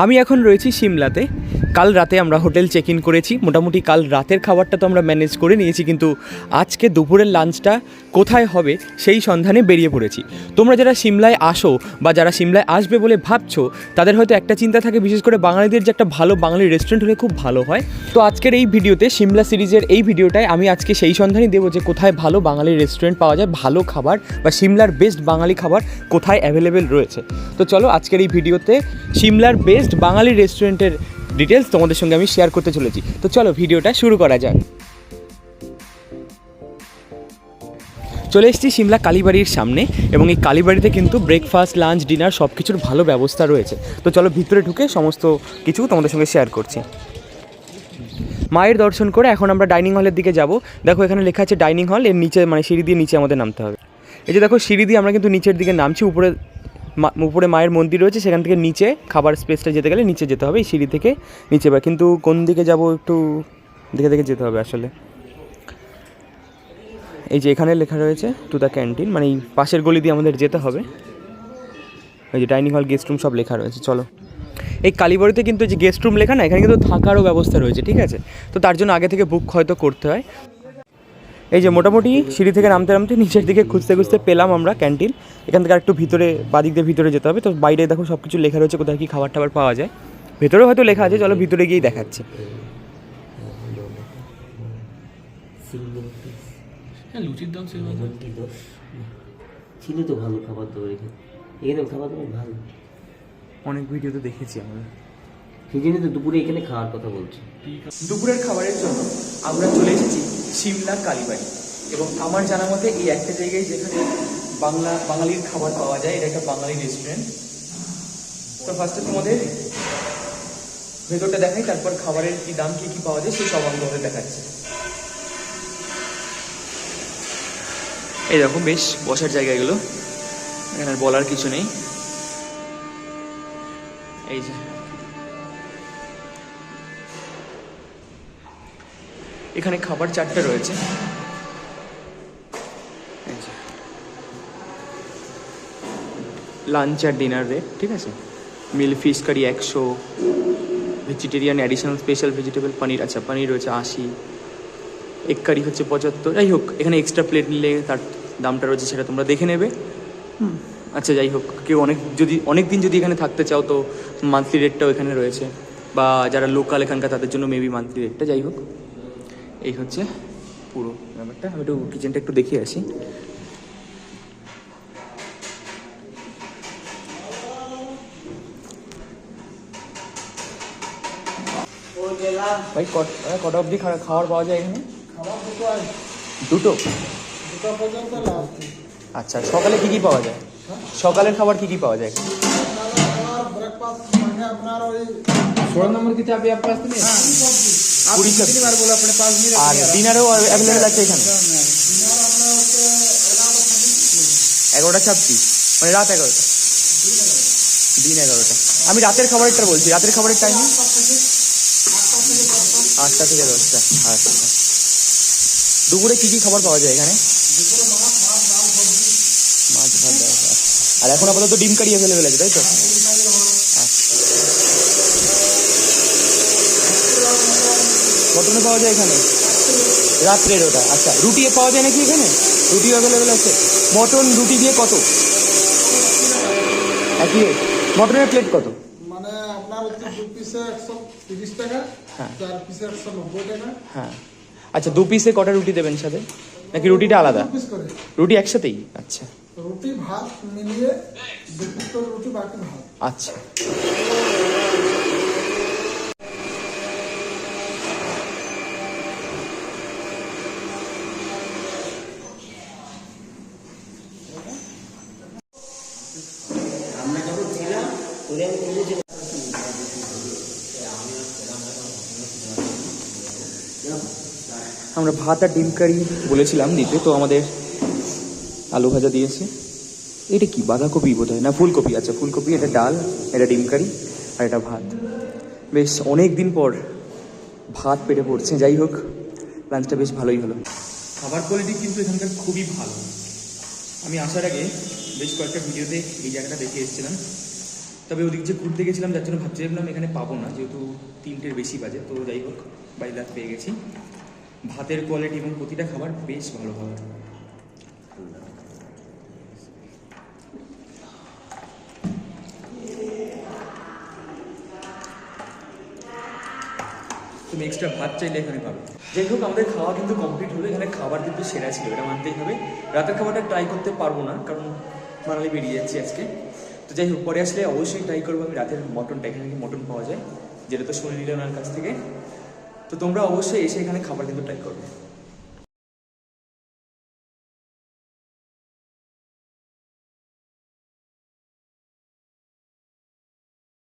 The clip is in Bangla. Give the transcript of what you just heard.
আমি এখন রয়েছি সিমলাতে। কাল রাতে আমরা হোটেল চেক ইন করেছি। মোটামুটি কাল রাতের খাবারটা তো আমরা ম্যানেজ করে নিয়েছি, কিন্তু আজকে দুপুরের লাঞ্চটা কোথায় হবে সেই সন্ধানে বেরিয়ে পড়েছি। তোমরা যারা সিমলায় আসো বা যারা সিমলায় আসবে বলে ভাবছ, তাদের হয়তো একটা চিন্তা থাকে, বিশেষ করে বাঙালিদের যে একটা ভালো বাঙালি রেস্টুরেন্ট হলে খুব ভালো হয়। তো আজকের এই ভিডিওতে, সিমলা সিরিজের এই ভিডিওটায় আমি আজকে সেই সন্ধানই দেবো যে কোথায় ভালো বাঙালি রেস্টুরেন্ট পাওয়া যায়, ভালো খাবার বা সিমলার বেস্ট বাঙালি খাবার কোথায় অ্যাভেলেবেল রয়েছে। তো চলো আজকের এই ভিডিওতে, সিমলার বেস্ট বাঙালি রেস্টুরেন্টের ডিটেলস তোমাদের সঙ্গে আমি শেয়ার করতে চলেছি। তো চলো ভিডিওটা শুরু করা যাক। চলে এসেছি সিমলা কালীবাড়ির সামনে এবং এই কালীবাড়িতে কিন্তু ব্রেকফাস্ট লাঞ্চ ডিনার সব কিছুর ভালো ব্যবস্থা রয়েছে। তো চলো ভিতরে ঢুকে সমস্ত কিছু তোমাদের সঙ্গে শেয়ার করছি। মায়ের দর্শন করে এখন আমরা ডাইনিং হলের দিকে যাব। দেখো এখানে লেখা আছে ডাইনিং হল এর নিচে মানে সিঁড়ি দিয়ে নিচে আমাদের নামতে হবে। এই যে দেখো সিঁড়ি দিয়ে আমরা কিন্তু নিচের দিকে নামছি, উপরে উপরে মায়ের মন্দির রয়েছে, সেখান থেকে নিচে খাবার স্পেসটা যেতে গেলে নিচে যেতে হবে, এই সিঁড়ি থেকে নিচে বা, কিন্তু কোন দিকে যাব একটু দেখে দেখে যেতে হবে আসলে। এই যে এখানে লেখা রয়েছে টু দ্য ক্যান্টিন মানে এই পাশের গলি দিয়ে আমাদের যেতে হবে। ওই যে ডাইনিং হল গেস্ট রুম সব লেখা রয়েছে, চলো। এই কালীবাড়িতে কিন্তু যে গেস্ট রুম লেখা না, এখানে কিন্তু থাকারও ব্যবস্থা রয়েছে, ঠিক আছে? তো তার জন্য আগে থেকে বুক হয়তো করতে হয়। এই যে মোটামুটি সিঁড়ি থেকে নামতে নামতে নিচের দিকে খুঁজতে খুঁজতে পেলাম আমরা ক্যান্টিন। এখান থেকে একটু ভিতরে বাদিক দিয়ে ভিতরে যেতে হবে। তো বাইরে দেখো সব কিছু লেখা রয়েছে কোথায় কী খাবার টাবার পাওয়া যায়। ভেতরেও হয়তো লেখা আছে চলো ভিতরে গিয়েই দেখাচ্ছি। হ্যাঁ লুচির দাম সেভাবে এমন কি দোষ ছিল তো ভালো খাবার দাবার এখানে। এখানে খাবার দাবার ভালো। অনেক ভিডিওতে দেখেছি আমরা। সেই জন্য তো দুপুরে এখানে খাওয়ার কথা বলছি। দুপুরের খাবারের জন্য আমরা চলে এসেছি সিমলা কালীবাড়ি। এবং আমার জানা মতে এই একটা জায়গায় যেখানে বাংলা বাঙালির খাবার পাওয়া যায় এটা একটা বাঙালি রেস্টুরেন্ট তো ফার্স্টে তোমাদের ভেতরটা দেখাই তারপর খাবারের কি দাম কি কি পাওয়া যায় সেই সব আমি তোমাদের দেখাচ্ছি। এই দেখো বেশ বসার জায়গা এগুলো এখানে আর বলার কিছু নেই। এই যে এখানে খাবার চারটে রয়েছে। লাঞ্চ আর ডিনার রেট ঠিক আছে? মিল ফিশ কারি একশো vegetarian additional special vegetable paneer আচ্ছা পনির রয়েছে আশি এক কারি হচ্ছে পঁচাত্তর যাই হোক এখানে এক্সট্রা প্লেট নিলে তার দামটা রয়েছে সেটা তোমরা দেখে নেবে। হুম, আচ্ছা যাই হোক কেউ অনেক যদি অনেক দিন যদি এখানে থাকতে চাও তো মান্থলি রেটটাও এখানে রয়েছে। বা যারা লোকাল এখানকার তাদের জন্য মেবি মান্থলি রেটটা যাই হোক। এই হচ্ছে পুরো ব্যাপারটা। আমি একটু কিচেনটা একটু দেখিয়ে আসি। ভাই কটা অবধি খাবার পাওয়া যায় এখানে? দুটো? আচ্ছা সকালে কি কি পাওয়া যায়? সকালের খাবার কি কি পাওয়া যায় আপনার ওই ষোলো নম্বর কিতাবে আপনার আর ডিনারও অ্যাভেলেবেল আছে এখানে। এগারোটা ছাব্বিশ। মানে রাত এগারোটা। দিন এগারোটা। আমি রাতের খাবারেরটা বলছি। রাতের খাবারের টাইম আটটা থেকে দশটা। আচ্ছা। দুপুরে কী কী খাবার পাওয়া যায় এখানে? মাছ ভাত আর এখন আপাতত ডিম কারি অ্যাভেলেবেল আছে তাই তো? আচ্ছা। মটনে পাওয়া যায় এখানে? রাত্রের ওটা আচ্ছা। রুটি পাওয়া যায় নাকি এখানে? রুটি অ্যাভেলেবেল আছে। মটন রুটি দিয়ে কত? একই rate? মটনের প্লেট কত? মানে আপনার হচ্ছে দু পিসে একশো তিরিশ টাকা হ্যাঁ। চার পিসে একশো নব্বই টাকা। হ্যাঁ। আচ্ছা দু পিসে কটা রুটি দেবেন সাথে? নাকি রুটিটা আলাদা? রুটি একসাথেই? আচ্ছা। রুটি ভাত মিলিয়ে রুটি বাকি ভাত। আচ্ছা আমরা যখন ছিলাম তোরে আমি বলেছিলাম আমরা ভাত আর ডিম কারি। বলেছিলাম দিতে তো আমাদের আলু ভাজা দিয়েছে। এটা কি বাঁধাকপি বোধ হয়? না ফুলকপি। আচ্ছা ফুলকপি এটা ডাল এটা ডিম কারি আর এটা ভাত। বেশ অনেক দিন পর ভাত পেটে পড়ছে যাই হোক লাঞ্চটা বেশ ভালোই হলো। খাবার কোয়ালিটি কিন্তু এখানকার খুবই ভালো। আমি আসার আগে বেশ কয়েকটা ভিডিওতে এই জায়গাটা দেখে এসেছিলাম। তবে ওদিক যে ঘুরতে গেছিলাম, যার জন্য ভাবছিলাম এখানে পাবো না, যেহেতু তিনটের বেশি বাজে, তো যাই হোক বাইলাত পেয়ে গেছি। ভাতের কোয়ালিটি এবং প্রতিটা খাবার বেশ ভালো খাবার তুমি এক্সট্রা ভাত চাইলে এখানে পাবে। যাই হোক, আমাদের খাওয়া কিন্তু কমপ্লিট হলো, এখানে খাবার কিন্তু সেরা ছিল, এটা মানতেই হবে। রাতের খাবারটা ট্রাই করতে পারব না, কারণ মানালি বেরিয়ে যাচ্ছি আজকে। তো যাই হোক, পরে আসলে অবশ্যই ট্রাই করব আমি রাতের মটনটা এখানে কি মটন পাওয়া যায়, যেটা তো শুনে নিলে ওনার কাছ থেকে। তো তোমরা অবশ্যই এসে এখানে খাবার কিন্তু ট্রাই করবে।